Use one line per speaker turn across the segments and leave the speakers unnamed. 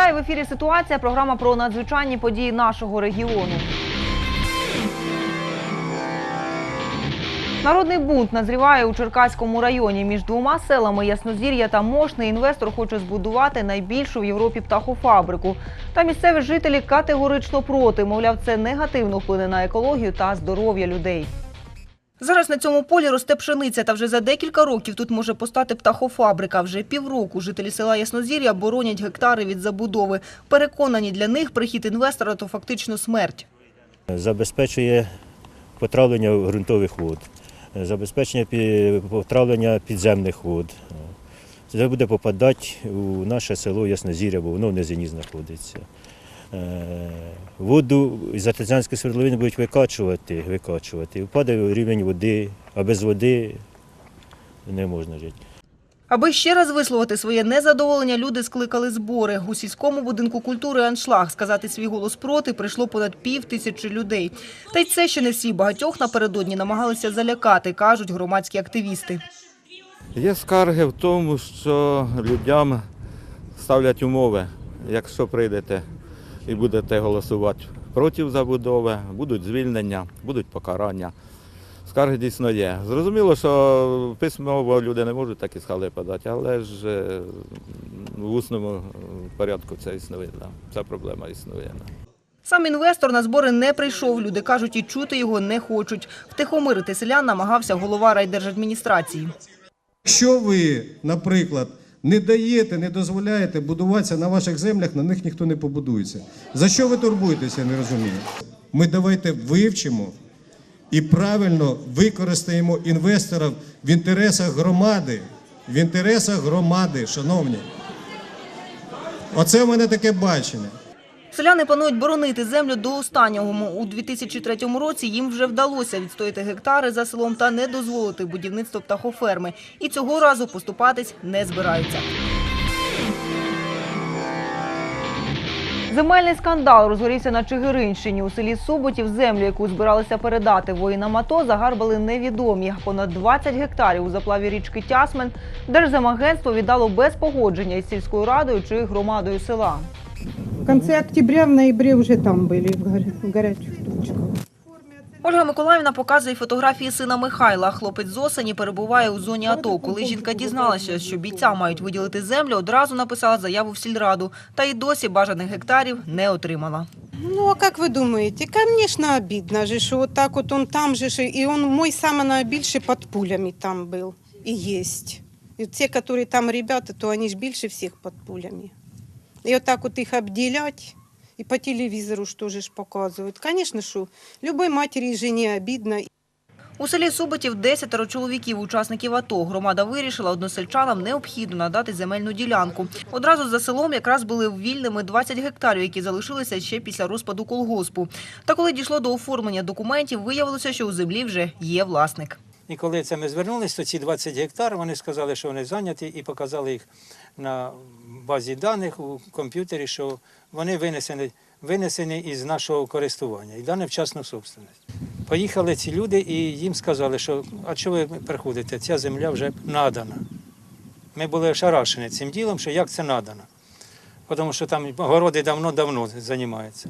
Вітаю в ефірі. Ситуація. Програма про надзвичайні події нашого регіону. Народний бунт назріває у Черкаському районі. Між двома селами Яснозір'я та Мошни інвестор хоче збудувати найбільшу в Європі птахофабрику. Та місцеві жителі категорично проти. Мовляв, це негативно вплине на екологію та здоров'я людей. Зараз на цьому полі росте пшениця, та вже за декілька років тут може постати птахофабрика. Вже півроку жителі села Яснозір'я боронять гектари від забудови. Переконані, для них прихід інвестора – то фактично смерть.
забезпечує потравлення ґрунтових вод, забезпечення потравлення підземних вод. Це буде попадати у наше село Яснозір'я, бо воно в низині знаходиться. Е, Воду з артезіанської свердловини будуть викачувати, викачувати. І впаде рівень води, а без води не можна жити.
Аби ще раз висловити своє незадоволення, люди скликали збори. У сільському будинку культури «Аншлаг» сказати свій голос проти прийшло понад пів тисячі людей. Та й це ще не всі. Багатьох напередодні намагалися залякати, кажуть громадські активісти.
Є скарги в тому, що людям ставлять умови. Якщо прийдете і будете голосувати проти забудови, будуть звільнення, будуть покарання. Скарги дійсно є. Зрозуміло, що письмово люди не можуть так і схали подати, але ж е, в усному порядку це існує. Ця проблема існує.
Сам інвестор на збори не прийшов. Люди кажуть, і чути його не хочуть. Втихомирити селян намагався голова райдержадміністрації.
Якщо ви, наприклад, не даєте, не дозволяєте будуватися на ваших землях, на них ніхто не побудується. За що ви турбуєтеся, я не розумію. Ми давайте вивчимо і правильно використаємо інвесторів в інтересах громади. В інтересах громади, шановні. Оце в мене таке бачення.
Селяни планують боронити землю до останнього. У 2003 році їм вже вдалося відстояти гектари за селом та не дозволити будівництво птахоферми. І цього разу поступатись не збираються. Земельний скандал розгорівся на Чигиринщині. У селі Суботів землю, яку збиралися передати воїнам АТО, загарбали невідомі. Понад 20 гектарів у заплаві річки Тясмен Держземагентство віддало без погодження із сільською радою чи громадою села.
В конце октября, в ноябре уже там были, в горя- в горячих точках.
Ольга Миколаївна показує фотографії сина Михайла. Хлопець з осені перебуває у зоні АТО. Коли жінка дізналася, що бійця мають виділити землю, одразу написала заяву в сільраду. Та й досі бажаних гектарів не отримала.
Ну, а как вы думаете? Конечно, обидно же, что вот так вот он там же, ж, и он мой самый наибольший под пулями там был и есть. И те, которые там ребята, то они ж більше всех под пулями. И вот так вот их обделять, и по же ж показывают. Конечно, что любой матери и жене обидно.
У селі Суботів десятеро чоловіків, учасників АТО. Громада вирішила, односельчанам необхідно надати земельну ділянку. Одразу за селом якраз були вільними 20 гектарів, які залишилися ще після розпаду колгоспу. Та коли дійшло до оформлення документів, виявилося, що у землі вже є власник.
І коли це ми звернулися, то ці 20 гектар вони сказали, що вони зайняті, і показали їх на базі даних у комп'ютері, що вони винесені, винесені із нашого користування і дане в частну собственність. Поїхали ці люди і їм сказали, що а чого ви приходите? Ця земля вже надана. Ми були ошарашені цим ділом, що як це надано. Тому що там городи давно-давно займаються.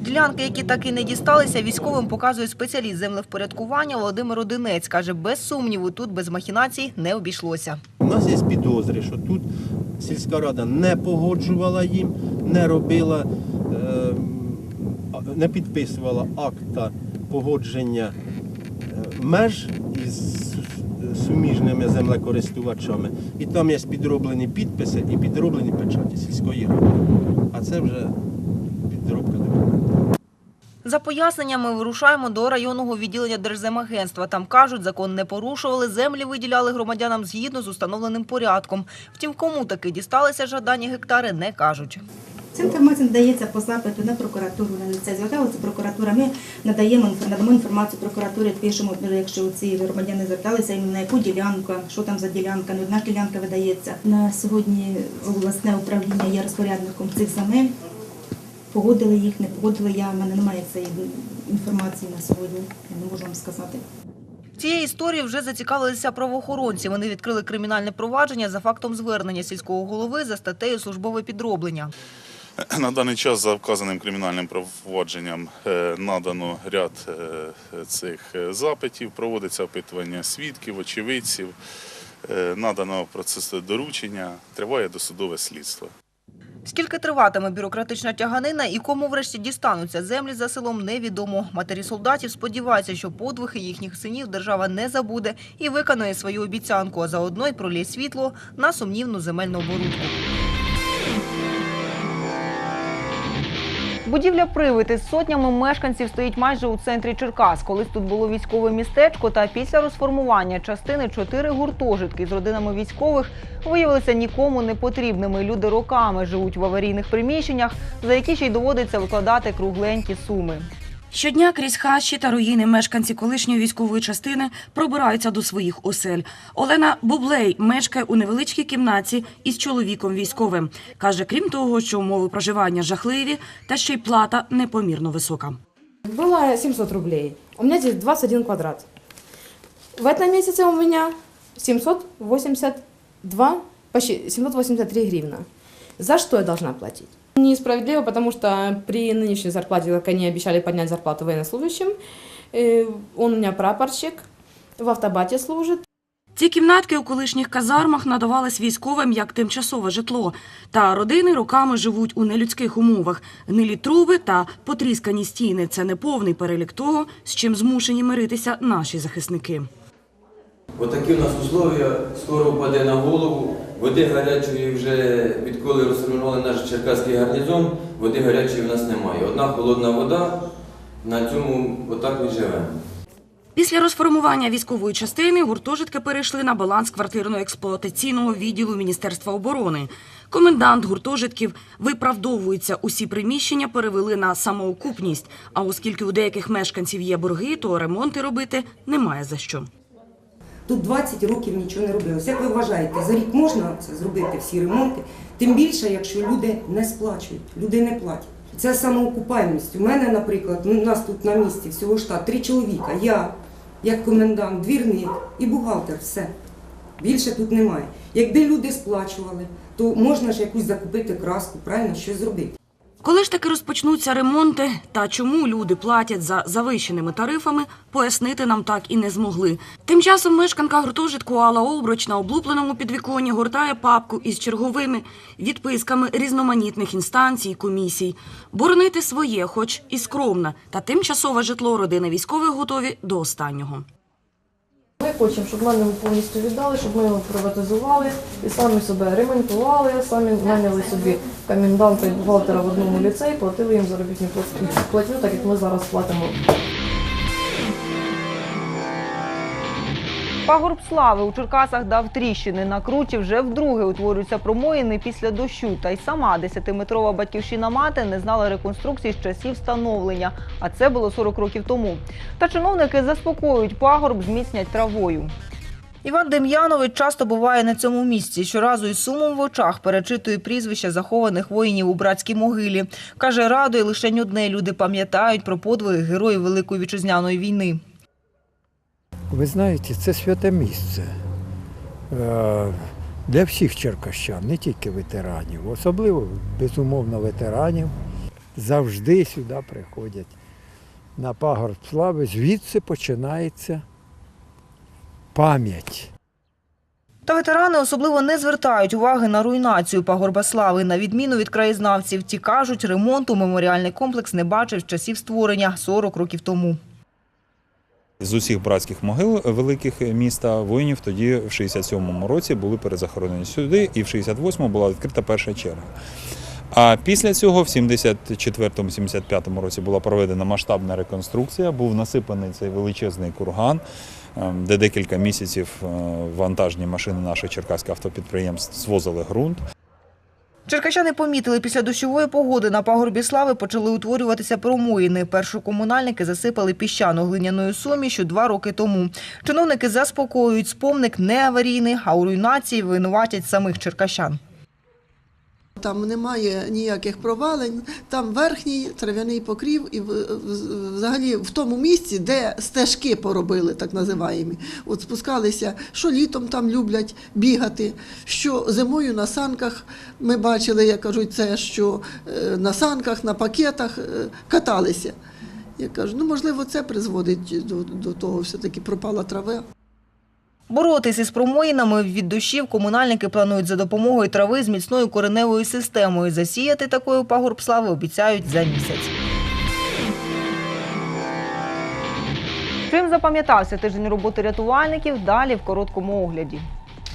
Ділянки, які так і не дісталися, військовим показує спеціаліст землевпорядкування Володимир Одинець. Каже, без сумніву, тут без махінацій не обійшлося.
У нас є підозри, що тут сільська рада не погоджувала їм, не робила, е, не підписувала акта погодження е, меж із суміжними землекористувачами. І там є підроблені підписи і підроблені печаті сільської ради. А це вже.
За поясненнями вирушаємо до районного відділення Держземагентства. Там кажуть, закон не порушували, землі виділяли громадянам згідно з установленим порядком. Втім, кому таки дісталися жадані гектари, не кажуть.
Ця інформація надається по запиту на прокуратуру, на це зверталася прокуратура. Ми надаємо надамо інформацію прокуратурі, пишемо, якщо ці громадяни зверталися, на яку ділянку, що там за ділянка, не одна ділянка видається. На сьогодні обласне управління є розпорядником цих земель. Погодили їх, не погодили. Я в мене немає цієї інформації на сьогодні. Я не можу вам сказати.
Цією історією вже зацікавилися правоохоронці. Вони відкрили кримінальне провадження за фактом звернення сільського голови за статтею службове підроблення.
На даний час за вказаним кримінальним провадженням е, надано ряд е, цих е, запитів, проводиться опитування свідків, очевидців, надано процесне доручення, триває досудове слідство.
Скільки триватиме бюрократична тяганина і кому врешті дістануться землі за селом, невідомо. Матері солдатів сподіваються, що подвиги їхніх синів держава не забуде і виконає свою обіцянку, а заодно й пролє світло на сумнівну земельну оборудку. Будівля «Привид» із сотнями мешканців стоїть майже у центрі Черкас. Колись тут було військове містечко, та після розформування частини чотири гуртожитки з родинами військових виявилися нікому не потрібними. Люди роками живуть в аварійних приміщеннях, за які ще й доводиться викладати кругленькі суми.
Щодня крізь хащі та руїни мешканці колишньої військової частини пробираються до своїх осель. Олена Бублей мешкає у невеличкій кімнаті із чоловіком військовим. Каже, крім того, що умови проживання жахливі, та ще й плата непомірно висока.
Было 700 рублей. У меня здесь 21 квадрат. В этом месяце у меня 782, почти 783 гривна. За что я должна платить? Несправедливо, потому что при нынешней зарплате, как они обещали поднять зарплату военнослужащим, э, он у меня прапорщик, в автобате служит.
Ці кімнатки у колишніх казармах надавались військовим як тимчасове житло. Та родини роками живуть у нелюдських умовах. Гнилі труби та потріскані стіни це не повний перелік того, з чим змушені миритися наші захисники.
Отакі у нас условия скоро впаде на голову. Води гарячої вже відколи розформували наш черкаський гарнізон, води гарячої в нас немає. Одна холодна вода, на цьому отак ми живемо.
Після розформування військової частини гуртожитки перейшли на баланс квартирно-експлуатаційного відділу Міністерства оборони. Комендант гуртожитків виправдовується, усі приміщення перевели на самоокупність. А оскільки у деяких мешканців є борги, то ремонти робити немає за що.
Тут 20 років нічого не робилося. Як ви вважаєте, за рік можна це зробити всі ремонти? Тим більше, якщо люди не сплачують, люди не платять. Це самоокупаємість. У мене, наприклад, ну, у нас тут на місці всього штат три чоловіка. Я, як комендант, двірник і бухгалтер, все. Більше тут немає. Якби люди сплачували, то можна ж якусь закупити краску, правильно, щось зробити.
Коли ж таки розпочнуться ремонти та чому люди платять за завищеними тарифами, пояснити нам так і не змогли. Тим часом мешканка гуртожитку Алла Олброч на облупленому підвіконні гуртає папку із черговими відписками різноманітних інстанцій, комісій. Боронити своє, хоч і скромне, та тимчасове житло родини військових готові до останнього.
Ми хочемо, щоб нам його повністю віддали, щоб ми його приватизували і самі себе ремонтували, самі наняли собі коменданта і бухгалтера в одному ліцеї, платили їм заробітну платню, так як ми зараз платимо.
Пагорб слави у Черкасах дав тріщини. На круті вже вдруге утворюються промоїни після дощу. Та й сама 10-метрова батьківщина мати не знала реконструкції з часів встановлення, а це було 40 років тому. Та чиновники заспокоюють пагорб, зміцнять травою. Іван Дем'янович часто буває на цьому місці. Щоразу із сумом в очах перечитує прізвища захованих воїнів у братській могилі. Каже, радує лише одне люди пам'ятають про подвиги героїв Великої вітчизняної війни.
Ви знаєте, це святе місце е, для всіх черкащан, не тільки ветеранів, особливо, безумовно, ветеранів. Завжди сюди приходять на пагорб слави. Звідси починається пам'ять.
Та ветерани особливо не звертають уваги на руйнацію пагорба слави. На відміну від краєзнавців, ті кажуть, ремонту меморіальний комплекс не бачив з часів створення 40 років тому.
З усіх братських могил великих міста воїнів тоді в 67-му році були перезахоронені сюди, і в 68-му була відкрита перша черга. А після цього, в 74-75 році, була проведена масштабна реконструкція, був насипаний цей величезний курган, ем, де декілька місяців е, вантажні машини наших черкаських автопідприємств звозили ґрунт.
Черкащани помітили, після дощової погоди на пагорбі слави почали утворюватися промоїни. Першу комунальники засипали піщану глиняною сумішю два роки тому. Чиновники заспокоюють, спомник не аварійний, а у руйнації винуватять самих черкащан.
Там немає ніяких провалень, там верхній трав'яний покрів, і взагалі в тому місці, де стежки поробили, так називаємо. От спускалися, що літом там люблять бігати, що зимою на санках ми бачили, як кажуть, це що е, на санках, на пакетах е, каталися. Я кажу, ну можливо, це призводить до, до того, все-таки пропала трава.
Боротися з промоїнами від дощів комунальники планують за допомогою трави з міцною кореневою системою. Засіяти такою пагорб слави обіцяють за місяць. Чим запам'ятався тиждень роботи рятувальників? Далі в короткому огляді.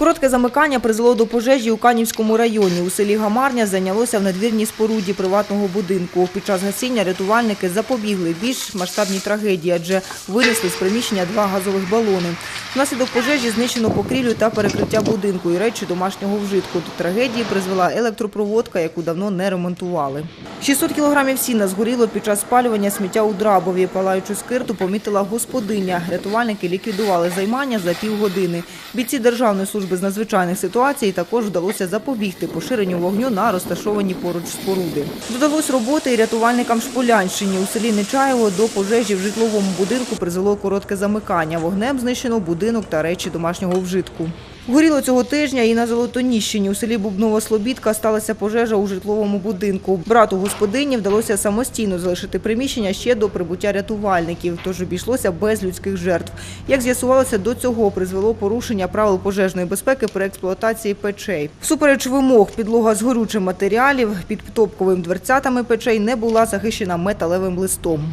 Коротке замикання призвело до пожежі у Канівському районі. У селі Гамарня зайнялося в надвірній споруді приватного будинку. Під час гасіння рятувальники запобігли більш масштабній трагедії, адже винесли з приміщення два газових балони. Внаслідок пожежі знищено покрівлю та перекриття будинку і речі домашнього вжитку. До трагедії призвела електропроводка, яку давно не ремонтували. 600 кілограмів сіна згоріло під час спалювання сміття у Драбові. Палаючу скирту помітила господиня. Рятувальники ліквідували займання за півгодини. Бійці Державної служби з надзвичайних ситуацій також вдалося запобігти поширенню вогню на розташовані поруч споруди. Додалось роботи і рятувальникам Шполянщині. У селі Нечаєво до пожежі в житловому будинку призвело коротке замикання. Вогнем знищено будинок та речі домашнього вжитку. Горіло цього тижня і на Золотоніщині. У селі Бубнова Слобідка сталася пожежа у житловому будинку. Брату господині вдалося самостійно залишити приміщення ще до прибуття рятувальників, тож обійшлося без людських жертв. Як з'ясувалося, до цього призвело порушення правил пожежної безпеки при експлуатації печей. Всупереч вимог, підлога з горючим матеріалів під топковими дверцятами печей не була захищена металевим листом.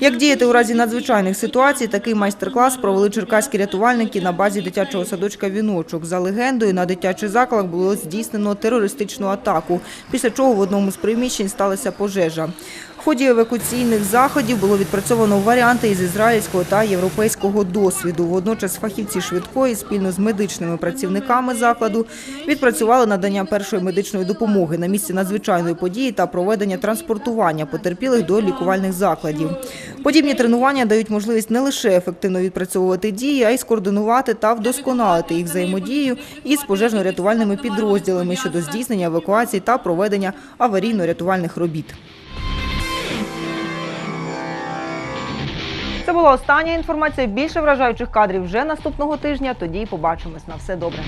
Як діяти у разі надзвичайних ситуацій, такий майстер-клас провели черкаські рятувальники на базі дитячого садочка «Віночок». За легендою, на дитячий заклад було здійснено терористичну атаку, після чого в одному з приміщень сталася пожежа. В ході евакуаційних заходів було відпрацьовано варіанти із ізраїльського та європейського досвіду. Водночас фахівці швидкої спільно з медичними працівниками закладу відпрацювали надання першої медичної допомоги на місці надзвичайної події та проведення транспортування потерпілих до лікувальних закладів. Подібні тренування дають можливість не лише ефективно відпрацьовувати дії, а й скоординувати та вдосконалити їх взаємодію із пожежно-рятувальними підрозділами щодо здійснення евакуації та проведення аварійно-рятувальних робіт. Це була остання інформація. Більше вражаючих кадрів вже наступного тижня. Тоді побачимось. На все добре.